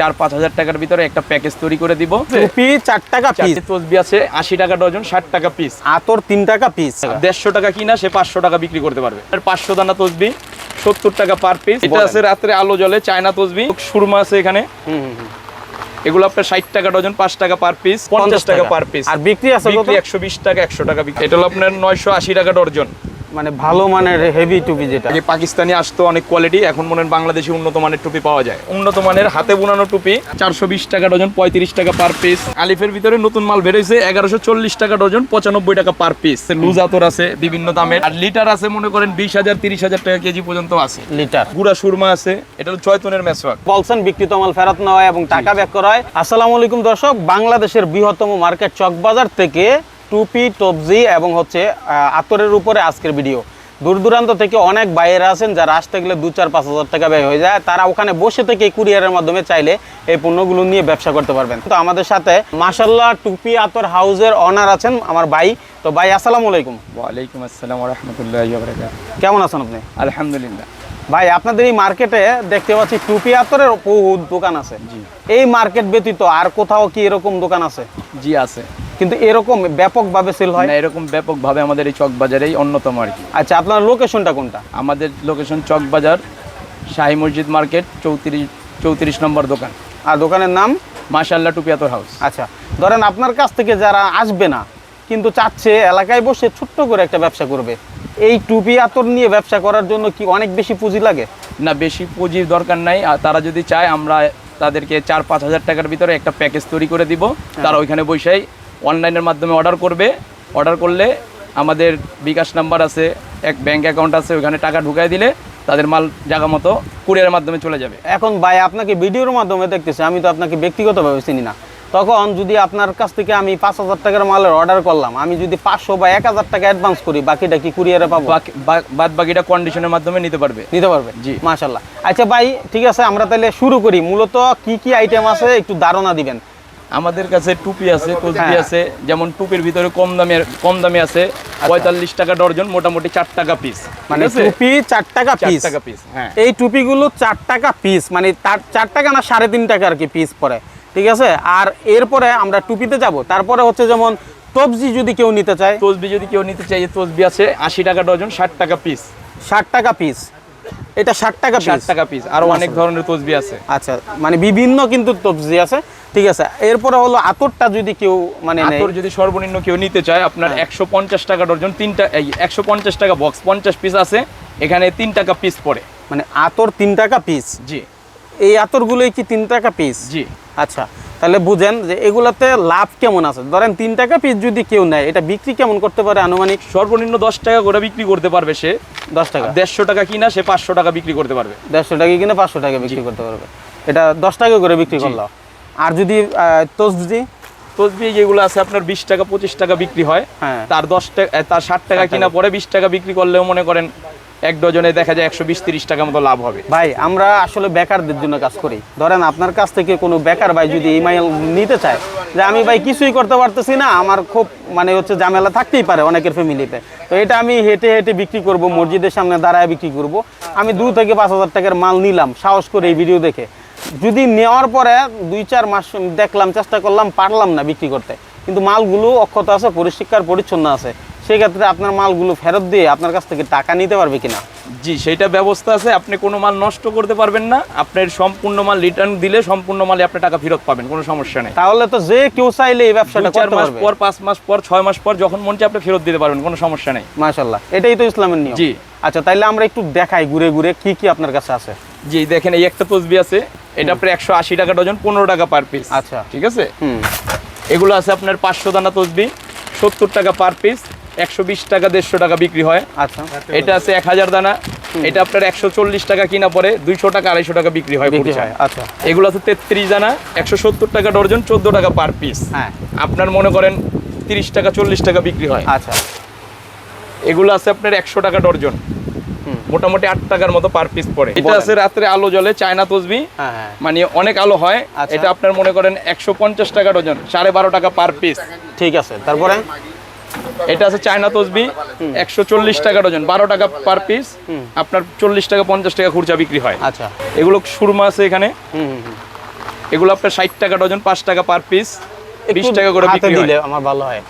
চার পাঁচ হাজার টাকার ভিতরে একটা প্যাকেজ তৈরি করে দিব। টুপি চার টাকা পিস তসবি আছে আশি টাকা ডজন ষাট টাকা পিস আতর তিন টাকা পিস দেড়শো টাকা কিনা সে পাঁচশো টাকা বিক্রি করতে পারবে। আর পাঁচশো দানা তসবি সত্তর টাকা পার পিস এটা আছে রাত্রে আলো জলে চায়না তসবি। সুরমা আছে এখানে। এগুলো আপনার ষাট টাকা ডজন পাঁচ টাকা পার পিস পঞ্চাশ টাকা পার পিস আর বিক্রি আছে একশো বিশ টাকা একশো টাকা বিক্রি। এটা হলো আপনার নয়শো আশি টাকা ডর্জন মানে ভালো মানের হেভি টুপি যেটা। আগে পাকিস্তানি আসতো অনেক কোয়ালিটি এখন মনে হয় বাংলাদেশে উন্নত মানের টুপি পাওয়া যায়। উন্নত মানের হাতে বোনানো টুপি চারশো বিশ টাকা ডজন পঁয়ত্রিশ টাকা পার পিস আলিফের ভিতরে নতুন মাল বেরোইছে এগারোশো চল্লিশ টাকা ডজন পঁচানব্বই টাকা পার পিস লুজ আতর আছে বিভিন্ন দামের। আর লিটার আছে মনে করেন বিশ হাজার তিরিশ হাজার টাকা কেজি পর্যন্ত আছে। লিটার। গুড়া সুরমা আছে এটা হলো চয়তনের মেসওয়াক বলছেন বিক্রিত মাল ফেরত নেওয়া এবং টাকা ব্যাক করা হয়। আসসালামু আলাইকুম দর্শক বাংলাদেশের বৃহত্তম মার্কেট চকবাজার থেকে টুপি টপজি এবং হচ্ছে আতরের উপরে আজকের ভিডিও দূর দূরান্ত থেকে অনেক বাইরে আছেন যারা আসতে গেলে দু চার পাঁচ হাজার টাকা ব্যয় হয়ে যায়। তারা ওখানে বসে থেকে কুরিয়ারের মাধ্যমে চাইলে এই পণ্যগুলো নিয়ে ব্যবসা করতে পারবেন। তো আমাদের সাথে মাসাল্লাহ টুপি আতর হাউসের অনার আছেন আমার ভাই। তো ভাই আসসালামু আলাইকুম। ওয়ালাইকুম আসসালাম রহমতুল্লাহ কেমন আছেন আপনি? আলহামদুলিল্লাহ। ভাই আপনাদের এই মার্কেটে দেখতে পাচ্ছি টুপি আতরের বহু দোকান আছে। জি। এই মার্কেট ব্যতীত আর কোথাও কি এরকম দোকান আছে? জি আছে। কিন্তু এরকম ব্যাপকভাবে সেল হয়? না এরকম ব্যাপকভাবে আমাদের এই চক বাজারেই অন্যতম আর কি। আচ্ছা আপনার লোকেশনটা কোনটা? আমাদের লোকেশন চক বাজার শাহী মসজিদ মার্কেট চৌত্রিশ চৌত্রিশ নম্বর দোকান। আর দোকানের নাম? মাশাল্লাহ টুপিয়াতর হাউস। আচ্ছা ধরেন আপনার কাছ থেকে যারা আসবে না কিন্তু চাচ্ছে এলাকায় বসে ছোট্ট করে একটা ব্যবসা করবে এই টুপি আতর নিয়ে ব্যবসা করার জন্য কি অনেক বেশি পুঁজি লাগে? না বেশি পুঁজির দরকার নাই। আর তারা যদি চায় আমরা তাদেরকে চার পাঁচ হাজার টাকার ভিতরে একটা প্যাকেজ তৈরি করে দিব। তারা ওইখানে বসেই অনলাইনের মাধ্যমে অর্ডার করবে। অর্ডার করলে আমাদের বিকাশ নাম্বার আছে এক ব্যাংক অ্যাকাউন্ট আছে ওইখানে টাকা ঢুকাই দিলে তাদের মাল জায়গা মতো কুরিয়ারের মাধ্যমে চলে যাবে। এখন ভাই আপনাকে ভিডিওর মাধ্যমে দেখতেছি আমি তো আপনাকে ব্যক্তিগতভাবে চিনি না। তখন যদি আপনার কাছ থেকে আমি পাঁচ হাজার টাকার মালের অর্ডার করলাম আমি যদি পাঁচশো বা এক হাজার টাকা অ্যাডভান্স করি বাকিটা কি কুরিয়ারে পাবো? বাদ বাকিটা কন্ডিশনের মাধ্যমে নিতে পারবে। নিতে পারবে? জি। মাশাল্লাহ আচ্ছা ভাই ঠিক আছে আমরা তাহলে শুরু করি। মূলত কি কি আইটেম আছে একটু ধারণা দিবেন। আমাদের কাছে টুপি আছে হ্যাঁ। আছে যেমন টুপির ভিতরে কম দামের কম দামে আছে পঁয়তাল্লিশ টাকা ডর্জন মোটামুটি চার টাকা পিস মানে টুপি চার টাকা পিস টাকা পিস হ্যাঁ। এই টুপিগুলো চার টাকা পিস মানে তার চার টাকা না সাড়ে তিন টাকা আর কি পিস পরে। ঠিক আছে? আর এরপরে আমরা টুপিতে যাব। তারপরে হচ্ছে যেমন তবজি যদি কেউ নিতে চায়। তসবি যদি কেউ নিতে চায় তসবি আছে আশি টাকা ডজন ষাট টাকা পিস ষাট টাকা পিস এটা ষাট টাকা ষাট টাকা পিস আরও অনেক ধরনের তসবি আছে। আচ্ছা মানে বিভিন্ন কিন্তু তবজি আছে। ঠিক আছে এরপরে হলো আতরটা যদি কেউ মানে আতর যদি সর্বনিম্ন কেউ নিতে চায় আপনার হ্যাঁ। একশো পঞ্চাশ টাকা ডজন তিনটা এই একশো পঞ্চাশ টাকা বক্স পঞ্চাশ পিস আছে এখানে তিন টাকা পিস পড়ে। মানে আতর তিন টাকা পিস জি। এই আতরগুলোই কি তিন টাকা পিস জি। আচ্ছা তাহলে বুঝেন যে এগুলাতে লাভ কেমন আছে? ধরেন তিন টাকা পিস যদি কেউ নেয় এটা বিক্রি কেমন করতে পারে আনুমানিক? সর্বনিম্ন দশ টাকা করে বিক্রি করতে পারবে সে। দশ টাকা। দেড়শো টাকা কিনা সে পাঁচশো টাকা বিক্রি করতে পারবে। দেড়শো টাকা কিনে পাঁচশো টাকা বিক্রি করতে পারবে। এটা দশ টাকা করে বিক্রি করল। আর যদি তসজি তসবি যেগুলো আছে আপনার বিশ টাকা পঁচিশ টাকা বিক্রি হয় হ্যাঁ। তার দশ টাকা তার ষাট টাকা কিনা পরে বিশ টাকা বিক্রি করলেও মনে করেন এক ডজনে দেখা যায় একশো বিশ তিরিশ টাকা মতো লাভ হবে। ভাই আমরা আসলে বেকারদের জন্য কাজ করি। ধরেন আপনার কাছ থেকে কোনো বেকার ভাই যদি ইমেইল নিতে চায় যে আমি ভাই কিছুই করতে পারতেছি না আমার খুব মানে হচ্ছে ঝামেলা থাকতেই পারে অনেকের ফ্যামিলিতে। তো এটা আমি হেঁটে হেঁটে বিক্রি করব মসজিদের সামনে দাঁড়ায় বিক্রি করব। আমি দু থেকে পাঁচ হাজার টাকার মাল নিলাম সাহস করে এই ভিডিও দেখে। যদি নেওয়ার পরে দুই চার মাস দেখলাম চেষ্টা করলাম পারলাম না বিক্রি করতে। কিন্তু মালগুলো অক্ষত আছে পরিষ্কার পরিচ্ছন্ন আছে। সেক্ষেত্রে আপনার মালগুলো ফেরত দিয়ে আপনার কাছ থেকে টাকা নিতে পারবে কিনা? জি সেইটা ব্যবস্থা আছে। আপনি কোনো মাল নষ্ট করতে পারবেন না। আপনার সম্পূর্ণ মাল রিটার্ন দিলে সম্পূর্ণ মালে আপনি টাকা ফেরত পাবেন কোনো সমস্যা নেই। তাহলে তো যে কেউ চাইলে এই ব্যবসাটা চার মাস পর পাঁচ মাস পর ছয় মাস পর যখন মন চায় আপনি ফেরত দিতে পারবেন কোনো সমস্যা নেই। মাশাল্লাহ এটাই তো ইসলামের নিয়ম। জি। আচ্ছা তাইলে আমরা একটু দেখাই ঘুরে ঘুরে কি কি আপনার কাছে আছে? জি দেখেন এই একটা তসবি আছে এটা আপনার একশো আশি টাকা ডজন পনেরো টাকা পার পিস আচ্ছা। ঠিক আছে? এগুলো আছে আপনার পাঁচশো দানা তসবি সত্তর টাকা পার পিস একশো বিশ টাকা দেড়শো টাকা বিক্রি হয়। আচ্ছা। এটা আছে এক হাজার দানা এটা আপনার একশো চল্লিশ টাকা কিনা পরে দুইশো টাকা আড়াইশো টাকা বিক্রি হয় আচ্ছা। এগুলো আছে তেত্রিশ দানা একশো সত্তর টাকা ডর্জন চোদ্দ টাকা পার পিস হ্যাঁ। আপনার মনে করেন তিরিশ টাকা চল্লিশ টাকা বিক্রি হয়। আচ্ছা। এগুলো আছে আপনার একশো টাকা ডর্জন। মোটামুটি আট টাকার মতো পার পিস পড়ে। এটা আছে রাত্রে আলো জ্বলে চায়না তসবি। হ্যাঁ হ্যাঁ। মানে অনেক আলো হয়। আচ্ছা। এটা আপনার মনে করেন একশো পঞ্চাশ টাকা ডজন সাড়ে বারো টাকা পার পিস ঠিক আছে তারপরে? এটা আছে চায়না তসবি একশো চল্লিশ টাকা ডজন বারো টাকা পার পিস আপনার চল্লিশ টাকা পঞ্চাশ টাকা খুচরা বিক্রি হয়। আচ্ছা। এগুলো সুরমা আছে এখানে। এগুলো আপনার ষাট টাকা ডজন পাঁচ টাকা পার পিস বিশ টাকা করে বিক্রি দিলে আমার ভালো হয়।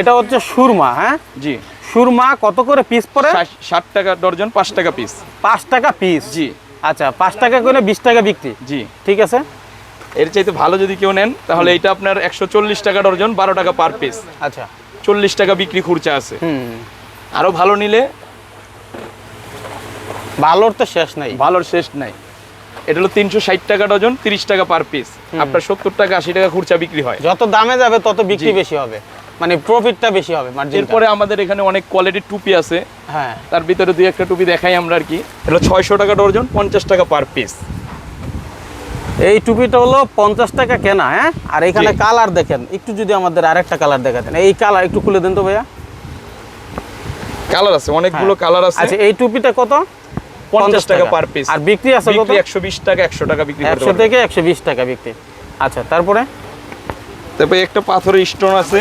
এটা হচ্ছে সুরমা হ্যাঁ? জি। সুরমা কত করে পিস পড়ে? ষাট- টাকা ডজন পাঁচ টাকা পিস পাঁচ টাকা পিস জি। আচ্ছা পাঁচ টাকা করে বিশ টাকা বিক্রি? জি। ঠিক আছে? এর চাইতে ভালো যদি কেউ নেন তাহলে এটা আপনার একশো চল্লিশ টাকা ডজন বারো টাকা পার পিস আচ্ছা। চল্লিশ টাকা বিক্রি খুরচা আছে। হুম। আরও ভালো নিলে? ভালোর তো শেষ নাই। ভালোর শেষ নাই। এটা হলো তিনশো ষাট টাকা ডজন তিরিশ টাকা পার পিস আপনার সত্তর টাকা আশি টাকা খুরচা বিক্রি হয়। যত দামে যাবে তত বিক্রি বেশি হবে। মানে প্রফিটটা বেশি হবে মার্জিন এরপরে আমাদের এখানে অনেক কোয়ালিটির টুপি আছে। হ্যাঁ। তার ভিতরে দুই একটা টুপি দেখাই আমরা আর কি। এটা ছয়শো টাকা ডজন পঞ্চাশ টাকা পার পিস এই টুপিটা হলো পঞ্চাশ টাকা কেনা হ্যাঁ? আর এখানে কালার দেখেন একটু যদি আমাদের আরেকটা কালার দেখাতেন। এই কালার একটু খুলে দেন তো ভাইয়া। কালার আছে অনেকগুলো কালার আছে। আচ্ছা এই টুপিটা কত? পঞ্চাশ টাকা পার পিস আর বিক্রি আছে কত? বিক্রি একশো বিশ টাকা একশো টাকা বিক্রি করতে একশো পারবেন। থেকে একশো বিশ টাকা বিক্রি। আচ্ছা তারপরে? তারপরে একটা পাথরের স্টোন আছে।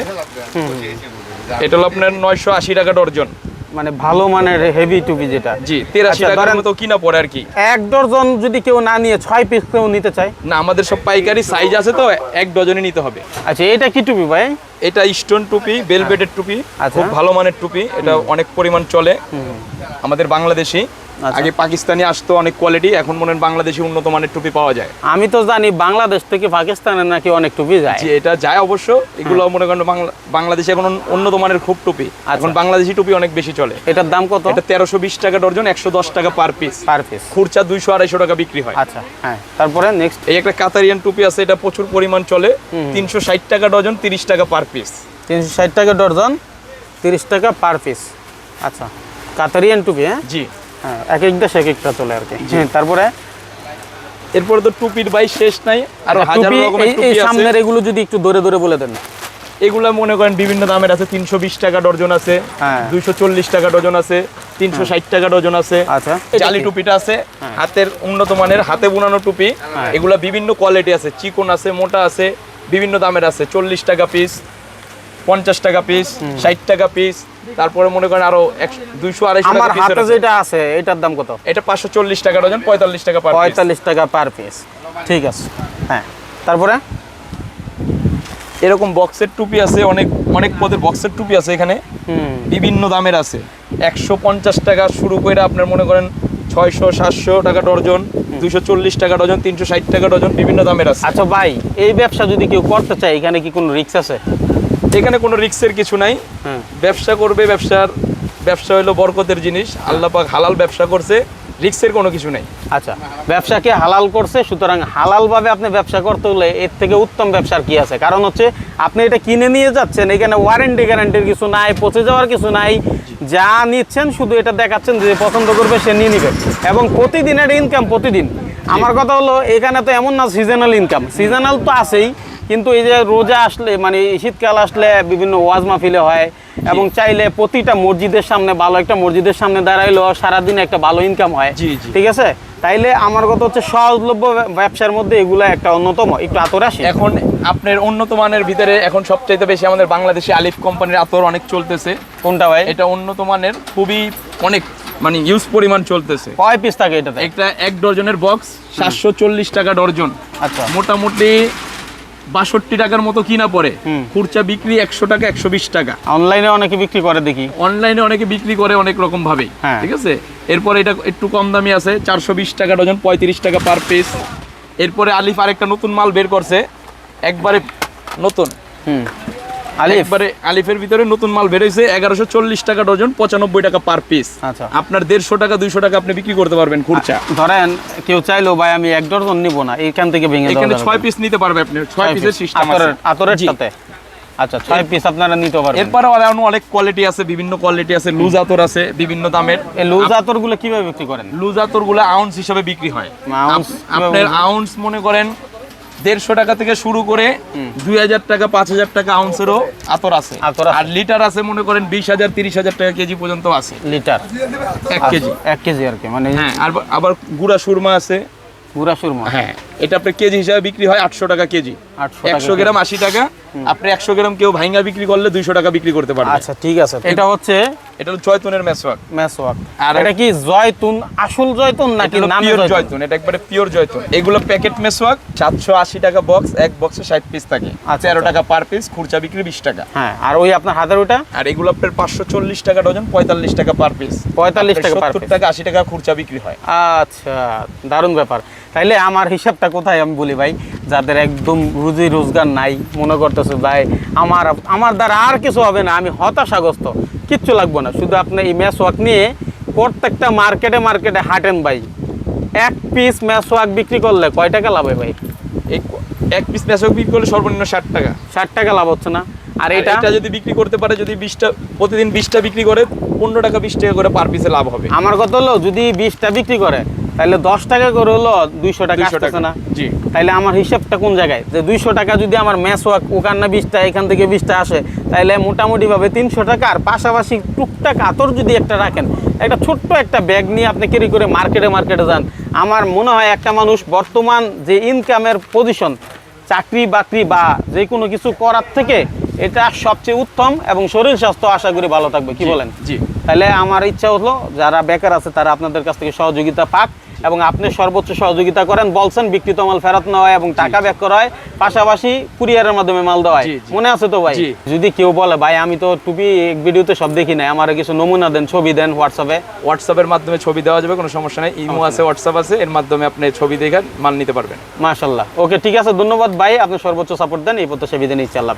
এটা হলো আপনার নয়শো আশি টাকা ডর্জন। মানে ভালো মানের হেভি টুপি যেটা। জি তেরাশি আচ্ছা, টাকার মতো কিনা পড়ে আর কি। এক ডজন যদি কেউ না নিয়ে ছয় পিস কেউ নিতে চায়? না আমাদের সব পাইকারি সাইজ আছে তো এক ডজনে নিতে হবে। আচ্ছা এটা কি টুপি ভাই? এটা স্টোন টুপি বেলভেটের টুপি আচ্ছা। খুব ভালো মানের টুপি এটা অনেক পরিমাণ চলে। আমাদের বাংলাদেশি। আগে পাকিস্তানি আসতো অনেক কোয়ালিটি এখন মনে হয় বাংলাদেশি উন্নত মানের টুপি পাওয়া যায়। আমি তো জানি বাংলাদেশ থেকে পাকিস্তানে নাকি অনেক টুপি যায়। এটা যায় অবশ্য। এগুলো মনে করেন বাংলাদেশে এখন উন্নত মানের খুব টুপি। আচ্ছা। এখন বাংলাদেশি টুপি অনেক বেশি চলে। এটার দাম কত? এটা তেরোশো বিশ টাকা ডর্জন একশো দশ টাকা পার পিস পার পিস খুরচা দুইশো আড়াইশো টাকা বিক্রি হয়। আচ্ছা হ্যাঁ। তারপরে নেক্সট এই একটা কাতারিয়ান টুপি আছে এটা প্রচুর পরিমাণ চলে। তিনশো ষাট টাকা ডজন তিরিশ টাকা পার পিস তিনশো ষাট টাকা ডর্জন তিরিশ টাকা পার পিস আচ্ছা কাতারিয়ান টুপি হ্যাঁ? জি। হ্যাঁ এক এক দেশ এক একটা চলে আর কি। হ্যাঁ তারপরে এরপরে তো টুপির বাই শেষ নাই আরও আচ্ছা, হাজার টুপি রকমের এই- এই টুপি আছে। সামনের এগুলো যদি একটু ধরে ধরে বলে দেন। এগুলা মনে করেন বিভিন্ন দামের আছে তিনশো বিশ টাকা ডজন আছে হ্যাঁ। দুইশো চল্লিশ টাকা ডজন আছে তিনশো ষাট টাকা ডজন আছে। আচ্ছা। এটা জালি টুপিটা আছে হাতের উন্নত মানের হাতে বোনানো টুপি। হ্যাঁ। এগুলা বিভিন্ন কোয়ালিটি আছে চিকন আছে মোটা আছে বিভিন্ন দামের আছে চল্লিশ টাকা পিস পঞ্চাশ টাকা পিস ষাট টাকা পিস তারপরে মনে করেন আরও দুইশো আড়াইশো আমার হাতে যেটা আছে। এটার দাম কত? এটা পাঁচশো চল্লিশ টাকা ডজন পঁয়তাল্লিশ টাকা পার পঁয়তাল্লিশ টাকা পার পিস ঠিক আছে। হ্যাঁ। তারপরে? এরকম বক্সের টুপি আছে অনেক অনেক পদের বক্সের টুপি আছে এখানে। বিভিন্ন দামের আছে। একশো পঞ্চাশ টাকা শুরু করে আপনার মনে করেন ছয়শো সাতশো টাকা ডর্জন দুইশো চল্লিশ টাকা ডজন তিনশো ষাট টাকা ডজন বিভিন্ন দামের আছে। আচ্ছা ভাই এই ব্যবসা যদি কেউ করতে চায় এখানে কি কোনো রিস্ক আছে? এখানে কোনো রিক্সের কিছু নাই। হ্যাঁ। ব্যবসা করবে ব্যবসার ব্যবসা হলো বরকতের জিনিস। আল্লাহ পাক হালাল ব্যবসা করছে রিক্সের কোনো কিছু নেই। আচ্ছা ব্যবসাকে হালাল করছে সুতরাং হালালভাবে আপনি ব্যবসা করতে হলে এর থেকে উত্তম ব্যবসার কি আছে? কারণ হচ্ছে আপনি এটা কিনে নিয়ে যাচ্ছেন এখানে ওয়ারেন্টি গ্যারান্টির কিছু নাই পচে যাওয়ার কিছু নাই। যা নিচ্ছেন শুধু এটা দেখাচ্ছেন যে পছন্দ করবে সে নিয়ে নিবে। এবং প্রতিদিনের ইনকাম প্রতিদিন। আমার কথা হলো এখানে তো এমন না সিজনাল ইনকাম সিজনাল তো আছেই কিন্তু এই যে রোজা আসলে মানে শীতকাল আসলে বিভিন্ন ওয়াজ মাহফিলে হয় এবং চাইলে প্রতিটা মসজিদের সামনে ভালো একটা মসজিদের সামনে দাঁড়াইলেও সারাদিন একটা ভালো ইনকাম হয়। ঠিক আছে? তাইলে আমার কথা হচ্ছে সহজলভ্য ব্যবসার মধ্যে এগুলা একটা অন্যতম একটু আতরাশি এখন আপনার উন্নত মানের ভিতরে এখন সবচাইতে বেশি আমাদের বাংলাদেশে আলিফ কোম্পানির আতর অনেক চলতেছে। কোনটা ভাই? এটা উন্নত মানের খুবই অনেক মানে ইউজ পরিমাণ চলতেছে। কয় পিস থাকে এটাতে? একটা এক ডজনের বক্স সাতশো চল্লিশ টাকা ডর্জন আচ্ছা। মোটামুটি বাষট্টি টাকার মতো কিনা পড়ে। খুরচা বিক্রি একশো টাকা একশো বিশ টাকা। অনলাইনে অনেকে বিক্রি করে দেখি। অনলাইনে অনেকে বিক্রি করে অনেক রকম ভাবে হ্যাঁ। ঠিক আছে? এরপরে এটা একটু কম দামি আছে চারশো বিশ টাকা ডজন পঁয়ত্রিশ টাকা পার পিস এরপরে আলিফ আরেকটা নতুন মাল বের করছে একবারে নতুন। হুম। একবারে আলিফের ভিতরে নতুন মাল বেরোইছে এগারোশো চল্লিশ টাকা ডজন পঁচানব্বই টাকা পার পিস আচ্ছা। আপনার দেড়শো টাকা দুইশো টাকা আপনি বিক্রি করতে পারবেন খুরচা। ধরেন কেউ চাইলো ভাই আমি এক ডজন নিব না এখান থেকে ভেঙে এখানে ছয় পিস নিতে পারবে আপনি ছয় পিসের সিস্টেম আতরের সাথে? আচ্ছা ছয় পিস আপনারা নিতে পারবেন। এরপরে আরও অনেক কোয়ালিটি আছে বিভিন্ন কোয়ালিটি আছে লুজ আতর আছে বিভিন্ন দামের। এই লুজ আতরগুলো কীভাবে বিক্রি করেন? লুজ আতরগুলো আউন্স হিসাবে বিক্রি হয়। আউন্স আপনার আউন্স মনে করেন দেড়শো টাকা থেকে শুরু করে দুই হাজার টাকা পাঁচ হাজার টাকা আউন্সেরও আতর আছে। আর লিটার আছে মনে করেন বিশ হাজার তিরিশ হাজার টাকা কেজি পর্যন্ত আছে। লিটার এক কেজি। এক কেজি আর কি মানে হ্যাঁ আর আবার গুড়া সুরমা আছে। গুড়া সুরমা। হ্যাঁ। এটা আপনার কেজি হিসাবে বিক্রি হয় আটশো টাকা কেজি। একশো গ্রাম আশি টাকা আপনি একশো গ্রাম কেউ ভাইঙ্গা বিক্রি করলে দুইশো টাকা বিক্রি করতে পারবে। আচ্ছা ঠিক আছে। এটা হচ্ছে এটা হলো জয়তুনের মেসওয়াক। মেসওয়াক। আর- এটা কি জয়তুন আসল জয়তুন নাকি নামে জয়তুন? এটা একবারে পিওর জয়তুন। এগুলো প্যাকেট মেসওয়াক সাতশো আশি টাকা বক্স এক বক্সে ষাট পিস থাকে। আচ্ছা, তেরো আচ্ছা। টাকা পার পিস খুরচা বিক্রি বিশ টাকা। হ্যাঁ আর ওই আপনার হাতের ওটা আর এগুলো আপনার পাঁচশো চল্লিশ টাকা ডজন পঁয়তাল্লিশ টাকা পার পিস পঁয়তাল্লিশ টাকা সত্তর টাকা আশি টাকা খুরচা বিক্রি হয়। আচ্ছা দারুণ ব্যাপার। তাইলে আমার হিসাবটা কোথায় আমি বলি ভাই? যাদের একদম রুজি রোজগার নাই মনে করতেছে ভাই আমার আমার দ্বারা আর কিছু হবে না আমি হতাশাগ্রস্ত কিচ্ছু লাগবো না। শুধু আপনি এই ম্যাচ ওয়াক নিয়ে প্রত্যেকটা মার্কেটে মার্কেটে হাঁটেন ভাই। এক পিস ম্যাচ ওয়াক বিক্রি করলে কয় টাকা লাভ হয় ভাই? এক পিস মেসওয়াক বিক্রি করলে সর্বনিম্ন ষাট টাকা। ষাট টাকা লাভ হচ্ছে না। আর আর এটা এটা যদি বিক্রি করতে পারে যদি বিশটা প্রতিদিন বিশটা বিক্রি করে পনেরো টাকা বিশ টাকা করে পার পিসে লাভ হবে। আমার কথা হলো যদি বিশটা বিক্রি করে তাহলে দশ টাকা করে হলো দুইশো টাকা 200 আসতেছে। না। জি। তাইলে আমার হিসাবটা কোন জায়গায়? যে দুইশো টাকা যদি আমার ম্যাচ ওয়াক ওখান না বিশটা এখান থেকে বিশটা আসে তাইলে মোটামুটিভাবে তিনশো টাকা। আর পাশাপাশি টুকটাক আতর যদি একটা রাখেন একটা ছোট্ট একটা ব্যাগ নিয়ে আপনি ক্যারি করে মার্কেটে মার্কেটে যান আমার মনে হয় একটা মানুষ বর্তমান যে ইনকামের পজিশন চাকরি বাকরি বা যে কোনো কিছু করার থেকে এটা সবচেয়ে উত্তম এবং শরীর স্বাস্থ্য আশা করি ভালো থাকবে কি বলেন? জি। তাহলে আমার ইচ্ছা হলো যারা বেকার আছে তারা আপনাদের কাছ থেকে সহযোগিতা পাক এবং আপনি সর্বোচ্চ সহযোগিতা করেন বলছেন বিকৃত মাল ফেরত নেওয়া এবং টাকা ব্যাক করা হয় পাশাপাশি কুরিয়ারের মাধ্যমে মাল দেওয়া হয়। মনে আছে তো ভাই? যদি কেউ বলে ভাই আমি তো টুপি এক ভিডিওতে সব দেখি নাই আমার কিছু নমুনা দেন ছবি দেন হোয়াটসঅ্যাপে হোয়াটসঅ্যাপের মাধ্যমে ছবি দেওয়া যাবে কোনো সমস্যা নেই। ইমো আছে হোয়াটসঅ্যাপ আছে এর মাধ্যমে আপনি ছবি দেখে মাল নিতে পারবেন। মাশাল্লাহ ওকে ঠিক আছে ধন্যবাদ ভাই আপনি সর্বোচ্চ সাপোর্ট দেন এই প্রত্যাশা বিধান ইচ্ছা আল্লাহ